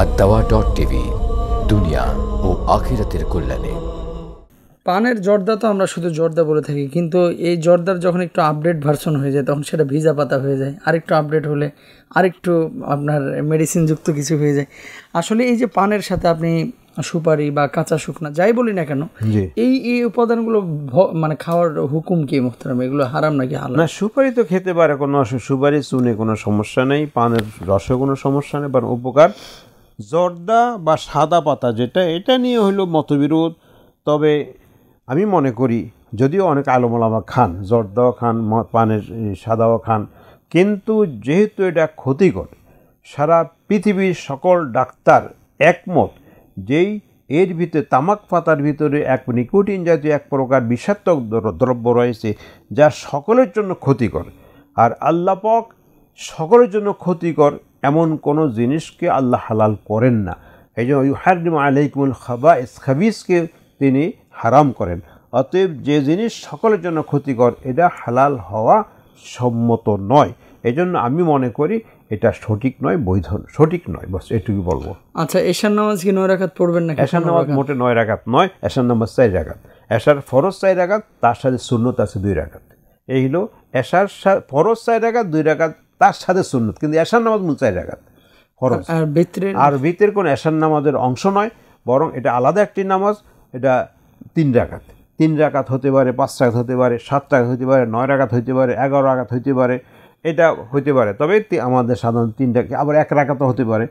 আর দাওয়া dot TV দুনিয়া ও আখিরাতের কল্যাণে। পানের জর্দা তো আমরা শুধু জর্দা বলে থাকি কিন্তু এই জর্দার যখন একটু আপডেট ভার্সন হয়ে যায় তখন সেটা ভিজা পাতা হয়ে যায়। আরেকটু আপডেট হলে আরেকটু আপনার মেডিসিন যুক্ত কিছু হয়ে যায়। আসলে এই যে পানের সাথে আপনি সুপারি বা কাঁচা শুকনা যাই বলি না কেন এই এই উপাদানগুলো মানে খাওয়ার হুকুম কি মুখতারাম এগুলো হারাম নাকি হালাল? না সুপারি তো খেতে পারে কোনো সুপারি চুনে কোনো সমস্যা নেই পানের রসে কোনো সমস্যা নেই বা উপকার। জর্দা বা সাদা পাতা যেটা, এটা নিয়ে হলো মতবিরোধ। তবে আমি মনে করি, যদিও অনেক আলমোলামা খান, জর্দাও খান পানের সাদাও খান, কিন্তু যেহেতু এটা ক্ষতিকর, সারা পৃথিবীর সকল ডাক্তার একমত যেই এর ভিতরে তামাক পাতার ভিতরে এক নিকোটিন জাতীয় এক প্রকার বিষাক্তক দ্র- দ্রব্য রয়েছে, যা সকলের জন্য ক্ষতিকর। আর আল্লাপক সকলের জন্য ক্ষতিকর এমন কোনো জিনিসকে আল্লাহ হালাল করেন না। এই জন্য ইউহারিম আলাইকুমুল খাবা খাবিসকে তিনি হারাম করেন। অতএব যে জিনিস সকলের জন্য ক্ষতিকর এটা হালাল হওয়া সম্মত নয়। এই জন্য আমি মনে করি এটা সঠিক নয় বৈধ সঠিক নয় বস এটুকু বলব। আচ্ছা এশার নামাজ কি নয় রাখাত পড়বেন না এশার নামাজ মোটে নয় রাখাত নয় এশার নামাজ চার রাকাত। এশার ফরজ চার রাকাত তার সাথে সুন্নত আছে দুই রাখাত এই হলো এশার সা- ফরজ চার রাকাত দুই রাকাত তার সাথে সুন্নত কিন্তু এশার নামাজ মূল চার ফরজ। আর ভিতরে আর ভিতের কোন এশার নামাজের অংশ নয় বরং এটা আলাদা একটি নামাজ এটা তিন রাকাত। তিন রাকাত হতে পারে পাঁচ রাকাত হতে পারে সাত রাকাত হতে পারে নয় রাকাত হতে পারে এগারো রাকাত হতে পারে এটা হতে পারে। তবে আমাদের সাধারণ তিন রাকাত আবার এক রাকাতও হতে পারে।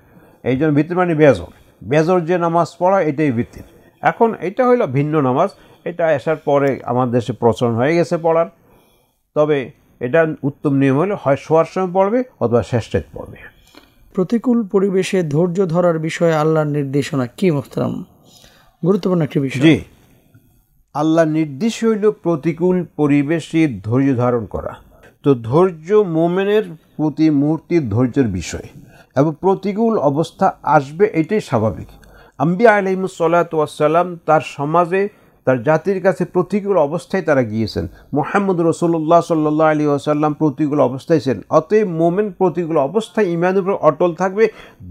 এই জন্য ভিতর মানে বেজর। বেজর যে নামাজ পড়া এটাই ভিত্তির এখন এটা হলো ভিন্ন নামাজ এটা আসার পরে আমাদের দেশে প্রচলন হয়ে গেছে পড়ার। তবে এটা উত্তম নিয়ম হলো হয় শোয়ার সময় পড়বে অথবা শেষটায় পড়বে। প্রতিকূল পরিবেশে ধৈর্য ধরার বিষয়ে আল্লাহর নির্দেশনা কি মুখতারাম গুরুত্বপূর্ণ একটি বিষয়। জি। আল্লাহ নির্দেশ হইল প্রতিকূল পরিবেশে ধৈর্য ধারণ করা। তো ধৈর্য মোমেনের প্রতি মুহূর্তের ধৈর্যের বিষয়। এবং প্রতিকূল অবস্থা আসবে এটাই স্বাভাবিক। আম্বিয়া আলহিমুসাল্লাতাম তার সমাজে তার জাতির কাছে প্রতিকূল অবস্থায় তারা গিয়েছেন। মোহাম্মদ রসুল্লাহ সাল্লাহ আলী আসাল্লাম প্রতিকূল অবস্থায় ছিলেন। অতএব মোমেন প্রতিকূল অবস্থায় ইমান উপর অটল থাকবে,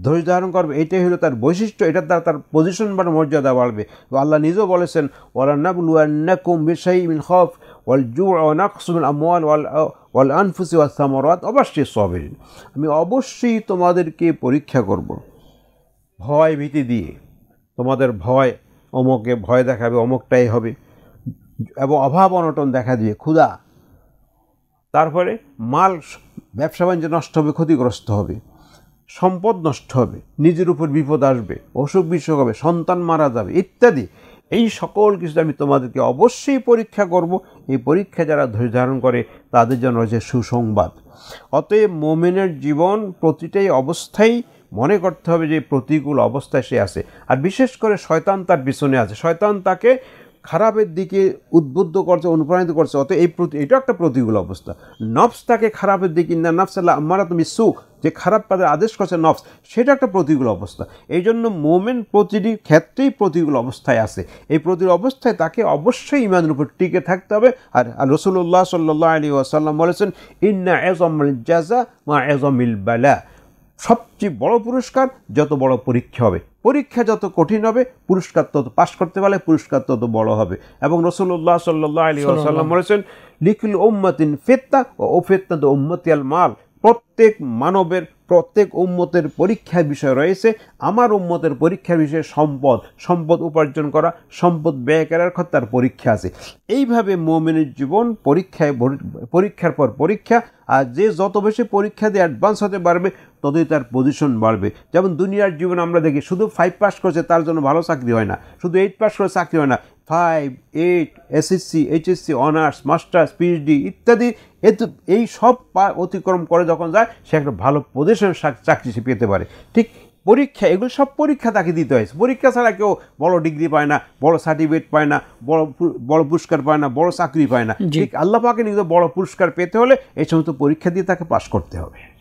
ধৈর্য ধারণ করবে। এটাই হলো তার বৈশিষ্ট্য, এটা দ্বারা তার পজিশন বা মর্যাদা বাড়বে। আল্লাহ নিজেও বলেছেন ওয়ালান্নাবুয়ান্নাকুম বিশাই মিন খফ ওয়াল জু ওয়ানাকসুমিল আমওয়াল ওয়াল ওয়াল আনফুসি অবশ্যই সবেরিন আমি অবশ্যই তোমাদেরকে পরীক্ষা করব। ভয় ভীতি দিয়ে, তোমাদের ভয় অমুকে ভয় দেখাবে, অমুকটাই হবে। এবং অভাব অনটন দেখা দিয়ে ক্ষুধা। তারপরে মাল ব্যবসা বাণিজ্য নষ্ট হবে, ক্ষতিগ্রস্ত হবে। সম্পদ নষ্ট হবে, নিজের উপর বিপদ আসবে, অসুখ বিসুখ হবে, সন্তান মারা যাবে, ইত্যাদি। এই সকল কিছু আমি তোমাদেরকে অবশ্যই পরীক্ষা করব। এই পরীক্ষা যারা ধৈর্য ধারণ করে, তাদের জন্য রয়েছে সুসংবাদ। অতএব মোমেনের জীবন প্রতিটাই অবস্থায় মনে করতে হবে যে প্রতিকূল অবস্থায় সে আছে। আর বিশেষ করে শয়তান তার পিছনে আছে। শয়তান তাকে খারাপের দিকে উদ্বুদ্ধ করছে, অনুপ্রাণিত করছে। অত এই প্রতি এটা একটা প্রতিকূল অবস্থা। নফস তাকে খারাপের দিকে না নফস আল্লাহ আমারা তুমি সু যে খারাপ কাজের আদেশ করছে নফস, সেটা একটা প্রতিকূল অবস্থা। এই জন্য মোমেন প্রতিটি ক্ষেত্রেই প্রতিকূল অবস্থায় আছে। এই প্রতিকূল অবস্থায় তাকে অবশ্যই ইমানের উপর টিকে থাকতে হবে। আর রসুল্লাহ সাল্লাহ আলী ওয়াসাল্লাম বলেছেন, ইন্না এজমিল জাজা মা এজমিল বালা। সবচেয়ে বড় পুরস্কার যত বড় পরীক্ষা হবে। পরীক্ষা যত কঠিন হবে পুরস্কার তত পাশ করতে পারলে পুরস্কার তত বড় হবে। এবং রসুল্লাহ সাল্লাহ আলী আসাল্লাম বলেছেন লিখিল উম্মতিন ফেত্তা ও ও ফেত্তা তো উম্মতিয়াল মাল। প্রত্যেক মানবের প্রত্যেক উম্মতের পরীক্ষার বিষয় রয়েছে। আমার উম্মতের পরীক্ষার বিষয়ে সম্পদ সম্পদ উপার্জন করা সম্পদ ব্যয় করার ক্ষেত্রে তার পরীক্ষা আছে। এইভাবে মোমেনের জীবন পরীক্ষায় পরীক্ষার পর পরীক্ষা আর যে যত বেশি পরীক্ষা দিয়ে অ্যাডভান্স হতে পারবে ততই তার পজিশন বাড়বে। যেমন দুনিয়ার জীবন আমরা দেখি শুধু ফাইভ পাস করেছে তার জন্য ভালো চাকরি হয় না। শুধু এইট পাস করে চাকরি হয় না। Five eight SSC HSC honours masters PhD ইত্যাদি এতে এই সব পা- অতিক্রম করে যখন যায় সে একটা ভালো পজিশন চাকরি সে পেতে পারে। ঠিক পরীক্ষা এগুলো সব পরীক্ষা তাকে দিতে হয়েছে পরীক্ষা ছাড়া কেউ বড় ডিগ্রি পায় না বড় সার্টিফিকেট পায় না বড় বড় পুরস্কার পায় না বড় চাকরি পায় না। ঠিক আল্লাহ পাকে নিজে বড় পুরস্কার পেতে হলে এই সমস্ত পরীক্ষা দিয়ে তাকে পাশ করতে হবে।